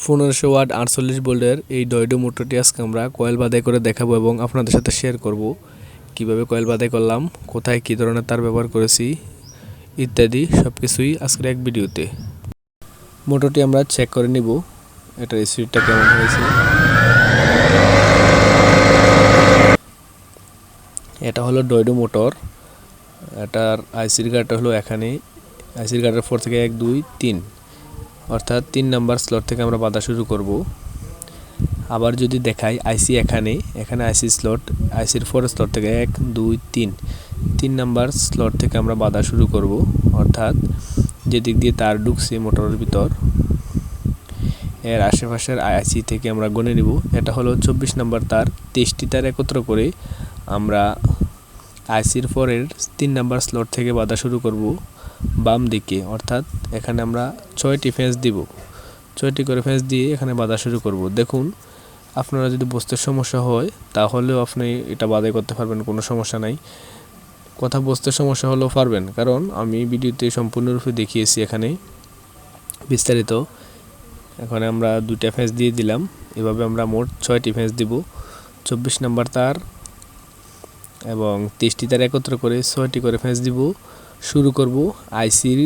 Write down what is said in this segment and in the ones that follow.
পনেরোশো ওয়াট আটচল্লিশ বোল্টের এই ডয়ডো মোটরটি আজকে আমরা কয়েল বাদাই করে দেখাবো এবং আপনাদের সাথে শেয়ার করব। কীভাবে কয়েল বাদাই করলাম, কোথায় কী ধরনের তার ব্যবহার করেছি, ইত্যাদি সব কিছুই আজকের এক ভিডিওতে। মোটরটি আমরা চেক করে নিব, এটার স্পিডটা কেমন হয়েছে। এটা হলো ডয়ডো মোটর, এটার আইসির গার্ডটা হলো এখানে আইসির গার্ডের ফোর থেকে এক, দুই, তিন। অর্থাৎ তিন নাম্বার স্লট থেকে আমরা বাঁধা শুরু করব। আবার যদি দেখাই আইসি এখানে এখানে আইসি স্লট আইসির ফোর স্লট থেকে এক, দুই, তিন। তিন নাম্বার স্লট থেকে আমরা বাঁধা শুরু করব, অর্থাৎ যে দিক দিয়ে তার ঢুকছে মোটরের ভিতর, এর আশেপাশের আইসি থেকে আমরা গনে নিব। এটা হলো চব্বিশ নাম্বার তার, তেইশটি তার একত্র করে আমরা আইসির পরের তিন নাম্বার স্লট থেকে বাঁধা শুরু করব। বাম দিকে অর্থাৎ এখানে আমরা ছয়টি ফেন্স দিব। ছয়টি করে ফেন্স দিয়ে এখানে বাঁধা শুরু করব। দেখুন, আপনারা যদি বুঝতে সমস্যা হয়, তাহলেও আপনি এটা বাধাই করতে পারবেন, কোনো সমস্যা নাই। কথা বুঝতে সমস্যা হলেও পারবেন, কারণ আমি ভিডিওতে সম্পূর্ণরূপে দেখিয়েছি এখানে। বিস্তারিত, এখানে আমরা দুইটা ফেন্স দিয়ে দিলাম। এভাবে আমরা মোট ছয়টি ফেন্স দিব। চব্বিশ নাম্বার তার এবং তেইশটি তার একত্র করে ছয়টি করে ফেন্স দিব। শুরু করব আইসির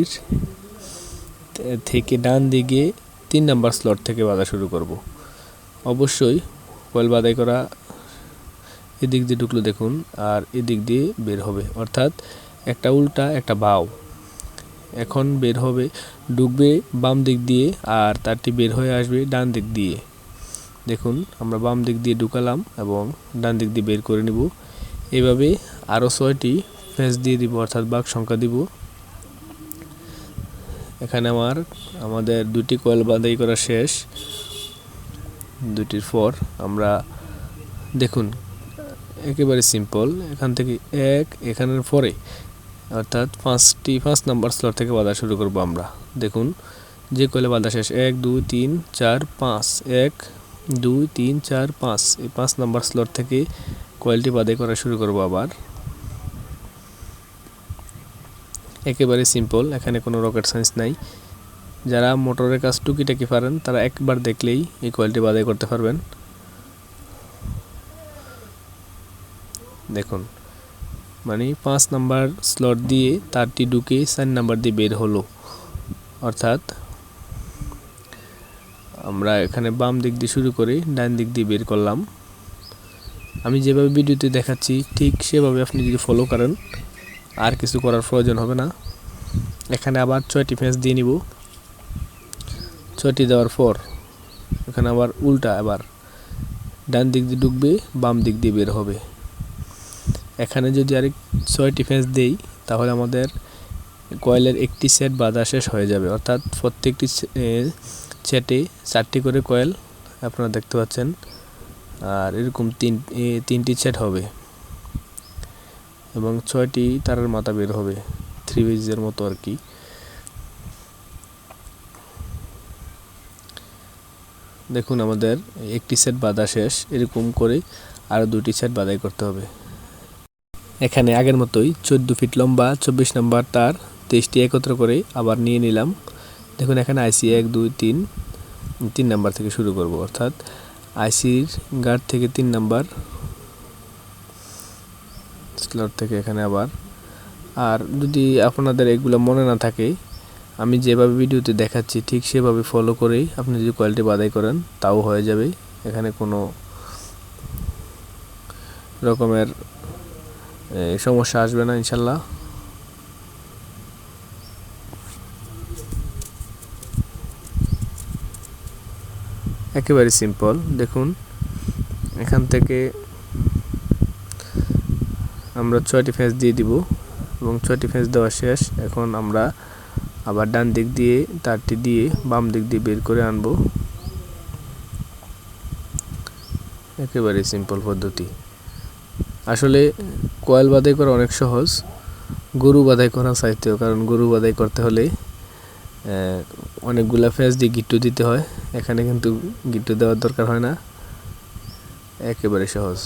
থেকে ডান দিকে তিন নাম্বার স্লট থেকে বাঁধা শুরু করব। অবশ্যই কয়েল বাদাই করা এদিক দিয়ে ঢুকলো দেখুন, আর এদিক দিয়ে বের হবে। অর্থাৎ একটা উল্টা, একটা বাও। এখন বের হবে, ঢুকবে বাম দিক দিয়ে, আর তারটি বের হয়ে আসবে ডান দিক দিয়ে। দেখুন, আমরা বাম দিক দিয়ে ঢুকালাম এবং ডান দিক দিয়ে বের করে নিব। এভাবে আরও ছয়টি ফেস দিয়ে দিব, অর্থাৎ বাঘ সংখ্যা দিব। এখানে আমার, আমাদের দুটি কয়েল বাদাই করা শেষ। দুটির পর আমরা, দেখুন, একেবারে সিম্পল এখান থেকে এক, এখানের পরে, অর্থাৎ পাঁচটি, পাঁচ নাম্বার স্লট থেকে বাঁধা শুরু করব আমরা। দেখুন, যে কয়েলে বাঁধা শেষ, এক, দুই, তিন, চার, পাঁচ, এক, দুই, তিন, চার, পাঁচ, এই পাঁচ নাম্বার স্লট থেকে কয়েলটি বাদাই করা শুরু করব আবার। একেবারে সিম্পল এখানে কোনো রকেট সায়েন্স নাই। যারা মোটরের কাজ টুকিটাকি পারেন, তারা একবার দেখলেই এই কয়েলটি বাদাই করতে পারবেন। দেখুন মানে পাঁচ নাম্বার স্লট দিয়ে তারটি ঢুকে চার নাম্বার দিয়ে বের হলো। অর্থাৎ, আমরা এখানে বাম দিক দিয়ে শুরু করে ডান দিক দিয়ে বের করলাম। আমি যেভাবে ভিডিওতে দেখাচ্ছি, ঠিক সেভাবে আপনি যদি ফলো করেন আর কিছু করার প্রয়োজন হবে না। এখানে আবার ছয়টি ফেঁস দিয়ে নিব। ছয়টি দেওয়ার পর এখানে আবার উল্টা আবার ডান দিক দিয়ে ঢুকবে, বাম দিক দিয়ে বের হবে। এখানে যদি আরেক ছয়টি ফেঁস দেই, তাহলে আমাদের কয়েলের একটি সেট বাঁধা শেষ হয়ে যাবে। অর্থাৎ প্রত্যেকটি সেটে চারটি করে কয়েল আপনারা দেখতে পাচ্ছেন। আর এরকম তিন তিনটি সেট হবে। এবং ছয়টি তারের মাথা বের হবে থ্রি বেজের মতো আর কি। দেখুন আমাদের একটি সেট বাঁধা শেষ, এরকম করে আরও দুটি সেট বাঁধাই করতে হবে। এখানে আগের মতোই চোদ্দ ফিট লম্বা, চব্বিশ নম্বর তার, তেইশটি একত্র করে আবার নিয়ে নিলাম। দেখুন এখানে আইসি এক, দুই, তিন তিন নাম্বার থেকে শুরু করব, অর্থাৎ আইসির গার্ড থেকে তিন নাম্বার স্লট থেকে এখানে আবার। আর যদি আপনাদের এগুলো মনে না থাকে আমি যেভাবে ভিডিওতে দেখাচ্ছি ঠিক সেভাবে ফলো করেই আপনি যদি কোয়ালিটি বাদাই করেন, তাও হয়ে যাবে। এখানে কোনো রকমের সমস্যা আসবে না, ইনশাল্লাহ। একেবারে সিম্পল দেখুন, এখান থেকে আমরা ছয়টি ফেঁস দিয়ে দিব এবং ছয়টি ফেঁস দেওয়া শেষ। এখন আমরা আবার ডান দিক দিয়ে তারটি দিয়ে বাম দিক দিয়ে বের করে আনব। একেবারে সিম্পল পদ্ধতি। আসলে কয়েল বাদাই করা অনেক সহজ, গরু বাদাই করা চাইতেও কারণ গরু বাদাই করতে হলে অনেকগুলা ফেস দিয়ে গিট্টু দিতে হয়। এখানে কিন্তু গিট্টু দেওয়ার দরকার হয় না। একেবারে সহজ।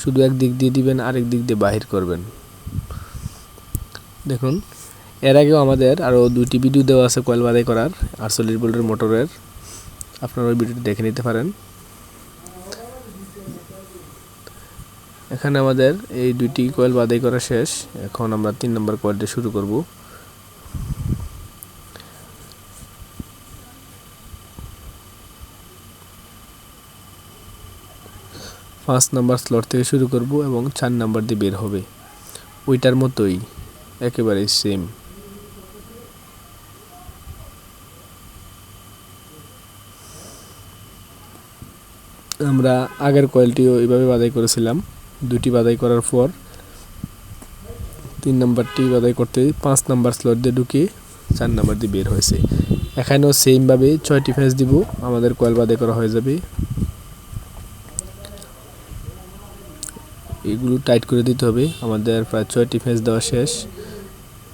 শুধু এক দিক দিয়ে দিবেন, আরেক দিক দিয়ে বাহির করবেন। দেখুন, এর আগেও আমাদের আরও দুটি ভিডিও দেওয়া আছে কয়েল বাদাই করার আটচল্লিশ ভোল্টের মোটরের। আপনারা ওই ভিডিওটি দেখে নিতে পারেন। এখানে আমাদের এই দুইটি কয়েল বাদাই করা শেষ। এখন আমরা তিন নম্বর কয়েলটি শুরু করব। পাঁচ নাম্বার স্লট থেকে শুরু করব এবং চার নাম্বার দিয়ে বের হবে। ওইটার মতোই, একেবারে সেম আমরা আগের কয়েলটিও এইভাবে বাদাই করেছিলাম। দুটি বাদাই করার পর তিন নাম্বারটি বাদাই করতে পাঁচ নাম্বার স্লট দিয়ে ঢুকে চার নাম্বার দিয়ে বের হয়েছে। এখানেও সেমভাবে ছয়টি ফেস দিব, আমাদের কয়েল বাদাই করা হয়ে যাবে। এগুলো টাইট করে দিতে হবে। আমাদের প্রায় ছয়টি ফেস দেওয়া শেষ।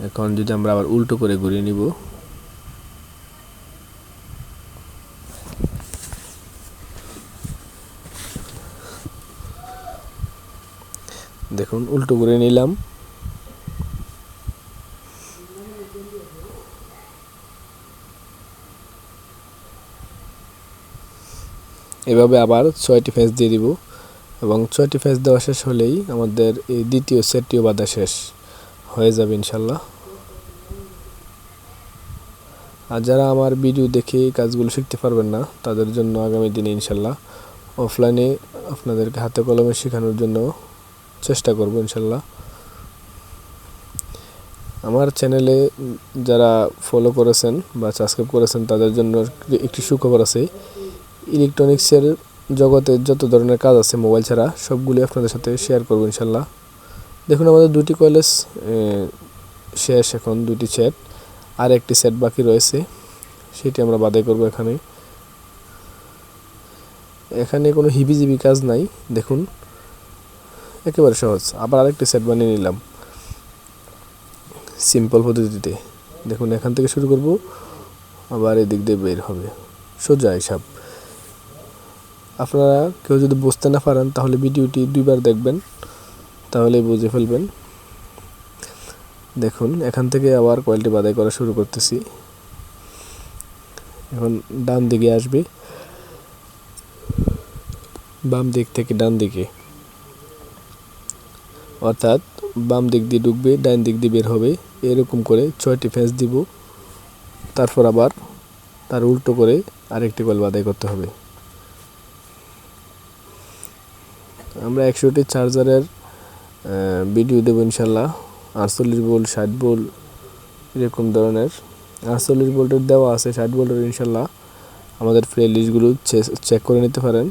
এখন যদি আমরা আবার উল্টো করে ঘুরিয়ে নিব। দেখুন, উল্টো করে নিলাম। এভাবে আবার ছয়টি ফেস দিয়ে দিব। এবং ছয়টি ফেস দেওয়া শেষ হলেই আমাদের এই দ্বিতীয় সেটটিও বাধা শেষ হয়ে যাবে ইনশাল্লাহ। আর যারা আমার ভিডিও দেখে কাজগুলো শিখতে পারবেন না, তাদের জন্য আগামী দিনে ইনশাল্লাহ অফলাইনে আপনাদেরকে হাতে কলমে শেখানোর জন্য চেষ্টা করব ইনশাল্লাহ। আমার চ্যানেলে যারা ফলো করেছেন বা সাবস্ক্রাইব করেছেন, তাদের জন্য একটি সুখবর আছে ইলেকট্রনিক্সের জগতে যত ধরনের কাজ আছে মোবাইল ছাড়া সবগুলি আপনাদের সাথে শেয়ার করব ইনশাল্লাহ। দেখুন, আমাদের দুটি কলেজ শেষ এখন দুটি সেট আর একটি সেট বাকি রয়েছে। সেটি আমরা বাদাই করব এখানে। এখানে কোনো হিবিজিবি কাজ নাই, দেখুন। একেবারে সহজ, আবার আরেকটি সেট বানিয়ে নিলাম। সিম্পল পদ্ধতিতে। দেখুন, এখান থেকে শুরু করব, আবার এদিক দিয়ে বের হবে। সোজা হিসাব। আপনারা কেউ যদি বুঝতে না পারেন, তাহলে ভিডিওটি দুইবার দেখবেন তাহলে বুঝে ফেলবেন। দেখুন, এখান থেকে আবার কয়েলটি বাদাই করা শুরু করতেছি। এখন ডান দিকে আসবে। বাম দিক থেকে ডান দিকে। অর্থাৎ বাম দিক দিয়ে ঢুকবে, ডান দিক দিয়ে বের হবে। এরকম করে ছয়টি ফেঁস দিব। তারপর আবার তার উল্টো করে আরেকটি কল বাদাই করতে হবে। আমরা একশোটি চার্জারের ভিডিও দেবো ইনশাল্লাহ। আটচল্লিশ বোল্ট ষাট বোল্ট এরকম ধরনের। আটচল্লিশ বোল্টের দেওয়া আছে, ষাট বোল্টের ইনশাল্লাহ। আমাদের প্লে লিস্টগুলো চেক করে নিতে পারেন।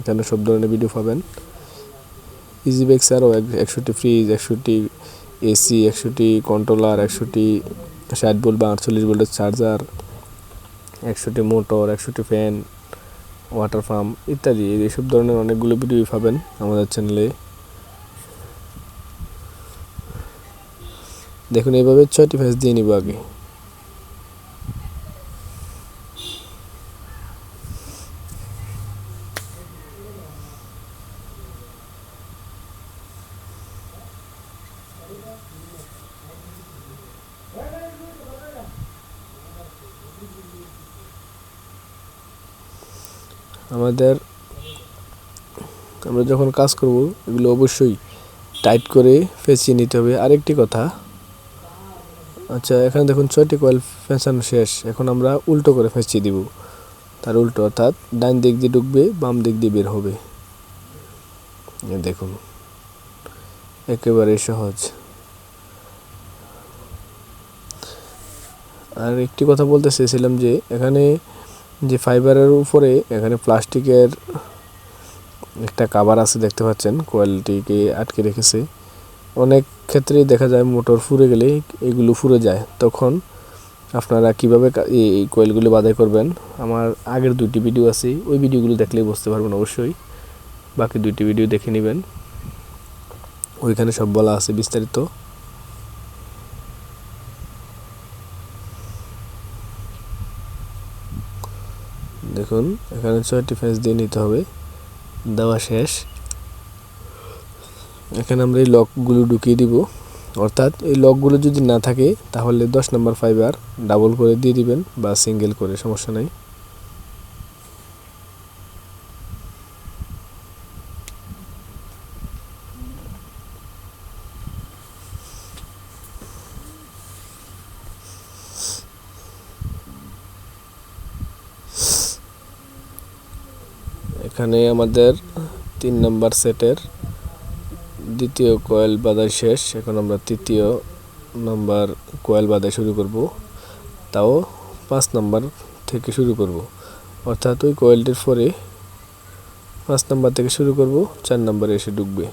এখানে সব ধরনের ভিডিও পাবেন। ইজি বেক্স আরও একশোটি ফ্রিজ একশোটি এসি একশোটি কন্ট্রোলার একশোটি ষাট বোল্ট বা আটচল্লিশ বোল্টের চার্জার একশোটি মোটর একশোটি ফ্যান ওয়াটার ফার্ম ইত্যাদি এইসব ধরনের অনেকগুলো ভিডিও পাবেন আমাদের চ্যানেলে দেখুন, এইভাবে ছয়টি ফেস দিয়ে নিব আগে। আমাদের, আমরা যখন কাজ করব, এগুলো অবশ্যই টাইট করে ফেঁচিয়ে নিতে হবে। আরেকটি কথা আচ্ছা এখানে দেখুন ছয়টি কয়েল ফেঁচানো শেষ। এখন আমরা উল্টো করে ফেঁচিয়ে দিব। তার উল্টো অর্থাৎ ডান দিক দিয়ে ঢুকবে, বাম দিক দিয়ে বের হবে। দেখুন একেবারে সহজ। আর একটি কথা বলতে চেয়েছিলাম যে, এখানে যে ফাইবারের উপরে এখানে প্লাস্টিকের একটা কাভার আছে, দেখতে পাচ্ছেন? কোয়ালিটিকে আটকে রেখেছে। অনেক ক্ষেত্রেই দেখা যায় মোটর ফুরে গেলে এগুলো ফুরে যায়। তখন আপনারা কীভাবে এই কোয়েলগুলি বাদাই করবেন? আমার আগের দুটি ভিডিও আছে, ওই ভিডিওগুলো দেখলেই বুঝতে পারবেন অবশ্যই। বাকি দুইটি ভিডিও দেখে নেবেন। ওইখানে সব বলা আছে বিস্তারিত। দেখুন, এখানে ছয়টি ফেন্স দিয়ে নিতে হবে। দেওয়া শেষ। এখানে আমরা এই লকগুলো ঢুকিয়ে দিব। অর্থাৎ এই লকগুলো যদি না থাকে, তাহলে দশ নম্বর ফাইবার ডাবল করে দিয়ে দিবেন বা সিঙ্গেল করে, সমস্যা নাই। এখানে আমাদের তিন নাম্বার সেটের দ্বিতীয় কয়েল বাঁধা শেষ। এখন আমরা তৃতীয় নাম্বার কয়েল বাঁধা শুরু করব। তাও পাঁচ নাম্বার থেকে শুরু করব। অর্থাৎ ওই কয়েলটির পরে পাঁচ নাম্বার থেকে শুরু করব, চার নাম্বারে এসে ঢুকবে।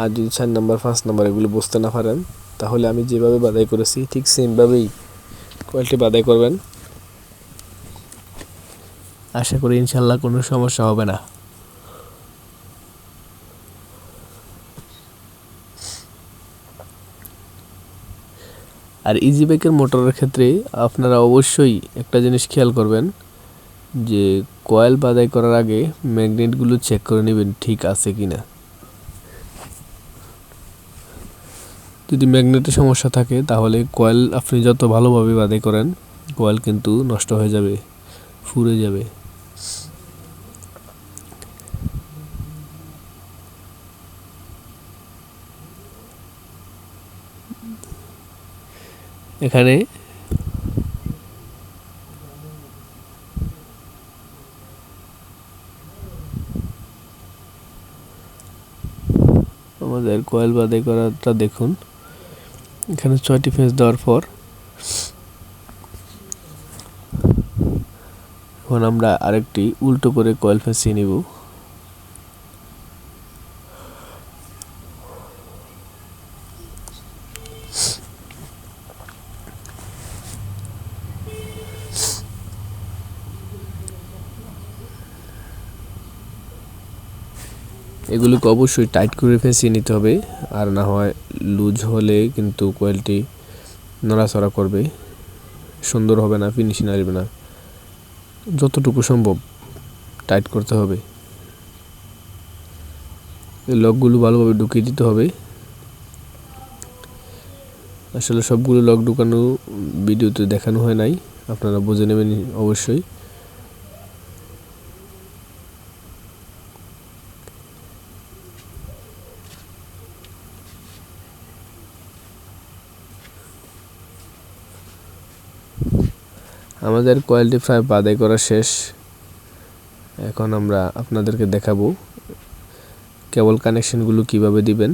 আর যদি চার নাম্বার, পাঁচ নাম্বার এগুলো বুঝতে না পারেন তাহলে আমি যেভাবে বাদাই করেছি, ঠিক সেমভাবেই কয়েলটি বাদাই করবেন। আশা করি ইনশাল্লাহ কোনো সমস্যা হবে না। আর ইজি বাইকের মোটরের ক্ষেত্রে আপনারা অবশ্যই একটা জিনিস খেয়াল করবেন, যে কয়েল বাদাই করার আগে ম্যাগনেটগুলো চেক করে নেবেন ঠিক আছে কি না যদি ম্যাগনেটের সমস্যা থাকে, তাহলে কয়েল আপনি যত ভালোভাবে বাদে করেন, কয়েল কিন্তু নষ্ট হয়ে যাবে, ফুরে যাবে। এখানে আমাদের কয়েল বাদে করাটা দেখুন। এখানে ছয়টি ফেজ দেওয়ার পর, এখন আমরা আরেকটি উল্টো করে কয়েল ফেঁসিয়ে নিব। এগুলোকে অবশ্যই টাইট করে ফেঁসিয়ে নিতে হবে, আর না হয় লুজ হলে কিন্তু কয়েলটি নড়াচড়া করবে সুন্দর হবে না ফিনিশিং আসবে না। যতটুকু সম্ভব টাইট করতে হবে। লকগুলো ভালোভাবে ঢুকিয়ে দিতে হবে। আসলে সবগুলো লক ঢুকানো ভিডিওতে দেখানো হয় নাই, আপনারা বুঝে নেবেন অবশ্যই। আমাদের কোয়ালিটি প্রায় বাদাই করা শেষ। এখন আমরা আপনাদেরকে দেখাবো কেবল কানেকশনগুলো কীভাবে দিবেন।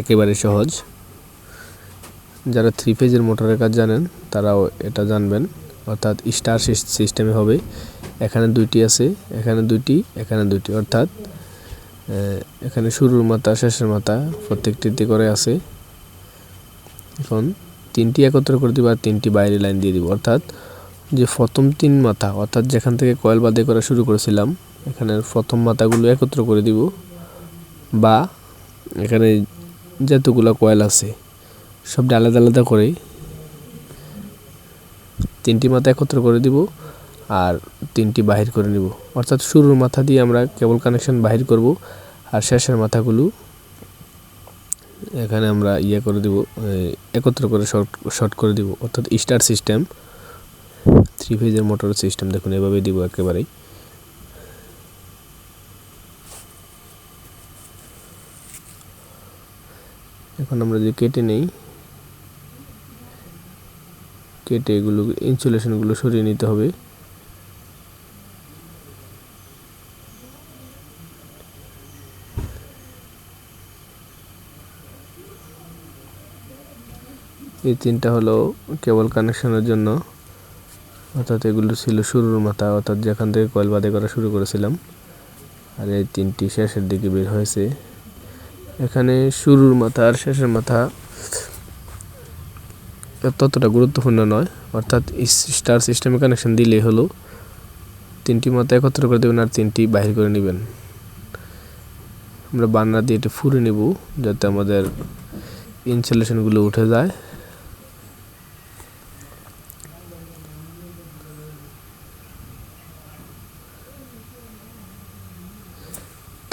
একেবারে সহজ। যারা থ্রি ফেজের মোটরের কাজ জানেন, তারাও এটা জানবেন। অর্থাৎ স্টার সিস্টেমে হবে, এখানে দুইটি আছে, এখানে দুইটি এখানে দুইটি। অর্থাৎ এখানে শুরুর মাথা, শেষের মাথা প্রত্যেকটিতে করে আছে। এখন তিনটি একত্র করে দিব আর তিনটি বাইরে লাইন দিয়ে দিব। অর্থাৎ যে প্রথম তিন মাথা, অর্থাৎ যেখান থেকে কয়েল বাদে করা শুরু করেছিলাম, এখানে প্রথম মাথাগুলো একত্র করে দিব বা এখানে যতগুলো কয়েল আছে, সবটা আলাদা আলাদা করে তিনটি মাথা একত্র করে দিব আর তিনটি বাহির করে নিব। অর্থাৎ শুরুর মাথা দিয়ে আমরা কেবল কানেকশন বাহির করব আর শেষের মাথাগুলো এখানে আমরা ইয়ে করে দিব একত্র করে শর্ট শর্ট করে দিব, অর্থাৎ স্টার সিস্টেম থ্রি ফেজের মোটর সিস্টেম দেখুন এভাবে দিব একেবারেই। এখন আমরা যদি কেটে নেই, কেটে এগুলো ইনসুলেশনগুলো সরিয়ে নিতে হবে। এই তিনটা হলো কেবল কানেকশনের জন্য, অর্থাৎ এগুলো ছিল শুরুর মাথা, অর্থাৎ যেখান থেকে কয়েল বাদে করা শুরু করেছিলাম। আর এই তিনটি শেষের দিকে বের হয়েছে। এখানে শুরুর মাথা আর শেষের মাথা ততটা গুরুত্বপূর্ণ নয়, অর্থাৎ স্টার সিস্টেমে কানেকশন দিলেই হলো। তিনটি মাথা একত্র করে দেবেন আর তিনটি বাহির করে নেবেন। আমরা বান্না দিয়ে এটা ফুরে নেব, যাতে আমাদের ইনসুলেশনগুলো উঠে যায়।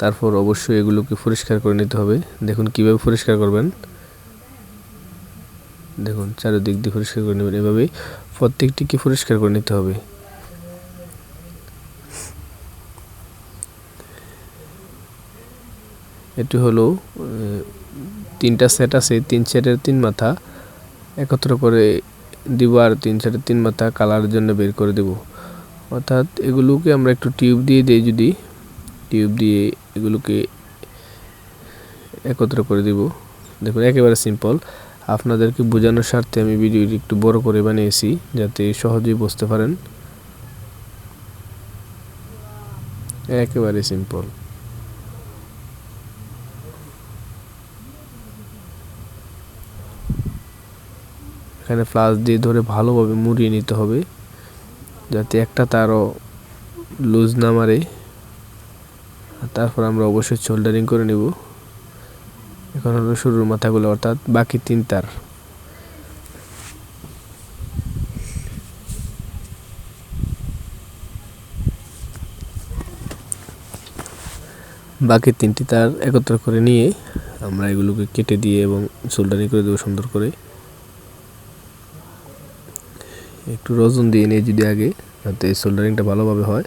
তারপর অবশ্যই এগুলোকে পরিষ্কার করে নিতে হবে। দেখুন কীভাবে পরিষ্কার করবেন। দেখুন চারিদিক দিয়ে পরিষ্কার করে নেবেন। এভাবেই প্রত্যেকটিকে পরিষ্কার করে নিতে হবে। এটি হলো তিনটা সেট আছে। তিন সেটের তিন মাথা। একত্র করে দিব আর তিন চারটে তিন মাথা কালারের জন্য বের করে দেব। অর্থাৎ এগুলোকে আমরা একটু টিউব দিয়ে দিই যদি। টিউব দিয়ে এগুলোকে একত্র করে দিব। দেখুন, একেবারে সিম্পল। আপনাদেরকে বোঝানোর স্বার্থে আমি ভিডিওটি একটু বড় করে বানিয়েছি, যাতে সহজেই বুঝতে পারেন। একেবারে সিম্পল। এখানে ফ্লাস দিয়ে ধরে ভালোভাবে মুড়িয়ে নিতে হবে, যাতে একটা তারও লুজ না মারে। তারপর আমরা অবশ্যই শোল্ডারিং করে নেব। এখন হলো শুরুর মাথাগুলো, অর্থাৎ বাকি তিন তার বাকি তিনটি তার একত্র করে নিয়ে আমরা এগুলোকে কেটে দিয়ে এবং সোল্ডারিং করে দেবো সুন্দর করে। একটু রজন দিয়ে নিয়ে যদি আগে, যাতে সোল্ডারিংটা ভালোভাবে হয়।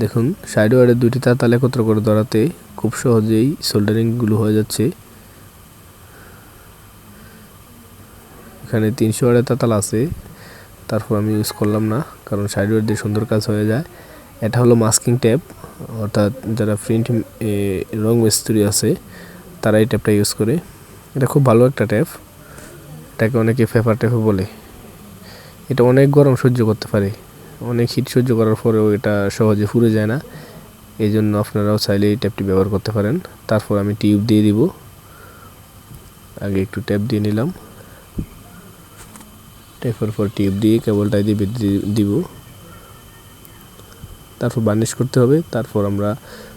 দেখুন সাইড ওয়ার্ডের দুইটি তার তালে একত্র করে ধরাতে খুব সহজেই সোল্ডারিংগুলো হয়ে যাচ্ছে। এখানে তিনশো ওয়ার্ডের তাতাল আছে, তারপর আমি ইউজ করলাম না, কারণ সাইড ওয়ার্ড দিয়ে সুন্দর কাজ হয়ে যায়। এটা হলো মাস্কিং ট্যাপ অর্থাৎ যারা প্রিন্ট রং মিস্ত্রি আছে, তারা এই ট্যাপটা ইউজ করে। এটা খুব ভালো একটা ট্যাপ এটাকে অনেকে পেপার ট্যাপও বলে। এটা অনেক গরম সহ্য করতে পারে। অনেক হিট সহ্য করার পরেও এটা সহজে ফুরে যায় না। এই জন্য আপনারাও চাইলে এই ট্যাপটি ব্যবহার করতে পারেন। তারপর আমি টিউব দিয়ে দিব। আগে একটু ট্যাপ দিয়ে নিলাম। ট্যাপের পর টিউব দিয়ে কেবলটা দিয়ে দিব। তারপর বার্নিশ করতে হবে। তারপর আমরা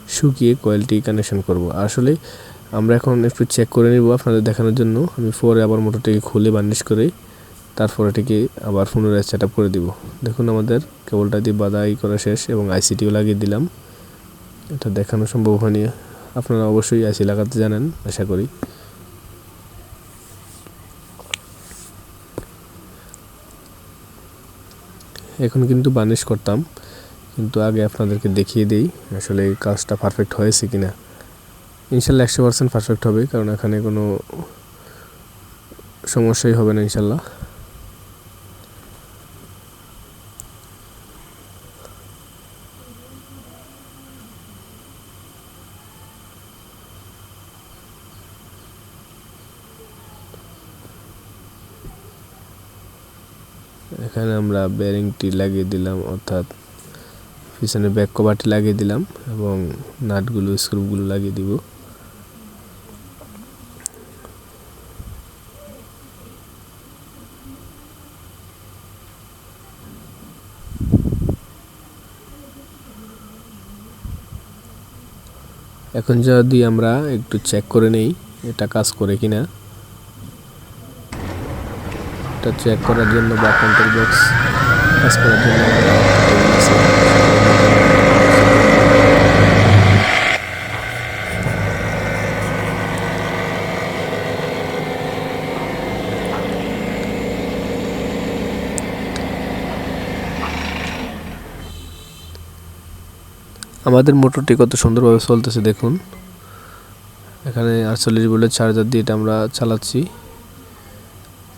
শুকিয়ে কয়েলটি কানেকশন করব। আসলে আমরা এখন একটু চেক করে নিব আপনাদের দেখানোর জন্য। আমি পরে আবার মোটরটিকে খুলে বার্নিশ করে তারপর এটিকে আবার পুনরায় সেট করে দিব। দেখুন আমাদের কেবলটা দিয়ে বাদাই করা শেষ এবং আইসিটিও লাগিয়ে দিলাম। এটা দেখানো সম্ভব হয়নি। আপনারা অবশ্যই আইসি লাগাতে জানেন, আশা করি। এখন কিন্তু বানিশ করতাম, কিন্তু আগে আপনাদেরকে দেখিয়ে দিই আসলে কাজটা পারফেক্ট হয়েছে কিনা। ইনশাল্লাহ একশো পার্সেন্ট পারফেক্ট হবে, কারণ এখানে কোনো সমস্যাই হবে না ইনশাল্লাহ। এখানে আমরা ব্যারিংটি লাগিয়ে দিলাম, অর্থাৎ পিছনে ব্যাক কভারটি লাগিয়ে দিলাম এবং নাটগুলো স্ক্রুগুলো লাগিয়ে দিব। এখন যদি আমরা একটু চেক করে নেই, এটা কাজ করে কিনা। এটা চেক করার জন্য বা কন্ট্রোল বক্স কাজ করার জন্য। আমাদের মোটরটি কত সুন্দরভাবে চলতেছে দেখুন। এখানে আটচল্লিশ ভোল্টের চার্জার দিয়ে এটা আমরা চালাচ্ছি।